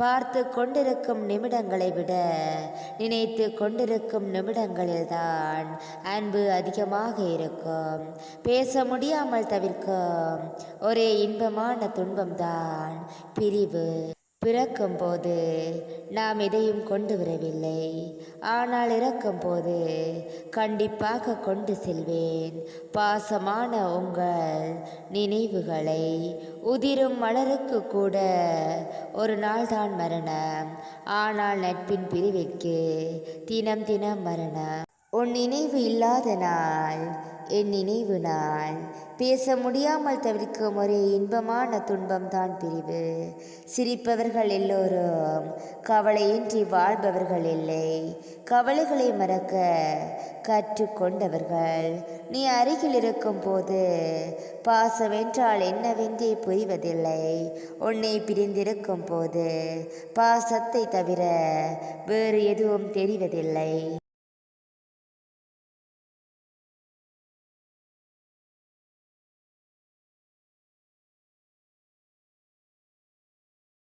பார்த்து கொண்டிருக்கும் நிமிடங்களை விட நினைத்து கொண்டிருக்கும் நிமிடங்களில்தான் அன்பு அதிகமாக இருக்கும். பேச முடியாமல் தவிர்க்கும் ஒரே இன்பமான துன்பம்தான் பிரிவு. பிறக்கும்போது நாம் எதையும் கொண்டு வரவில்லை. ஆனால் இறக்கும்போது கண்டிப்பாக கொண்டு செல்வேன். பாசமான உங்கள் நினைவுகளை. உதிரும் மலருக்கு கூட ஒரு நாள் தான் மரணம். ஆனால் நட்பின் பிரிவிற்கு தினம் தினம் மரணம். உன் நினைவு இல்லாத நாள் என் நினைவு நாள். பேச முடியாமல் தவிர்க்கும் ஒரே இன்பமான துன்பம்தான் பிரிவு. சிரிப்பவர்கள் எல்லோரும் கவலையின்றி வாழ்பவர்கள் இல்லை. கவலைகளை மறக்க கற்றுக்கொண்டவர்கள் நீ அருகில் இருக்கும் போது பாசமென்றால் என்னவென்றே புரிவதில்லை. உன்னை பிரிந்திருக்கும் போது பாசத்தை தவிர வேறு எதுவும் தெரிவதில்லை.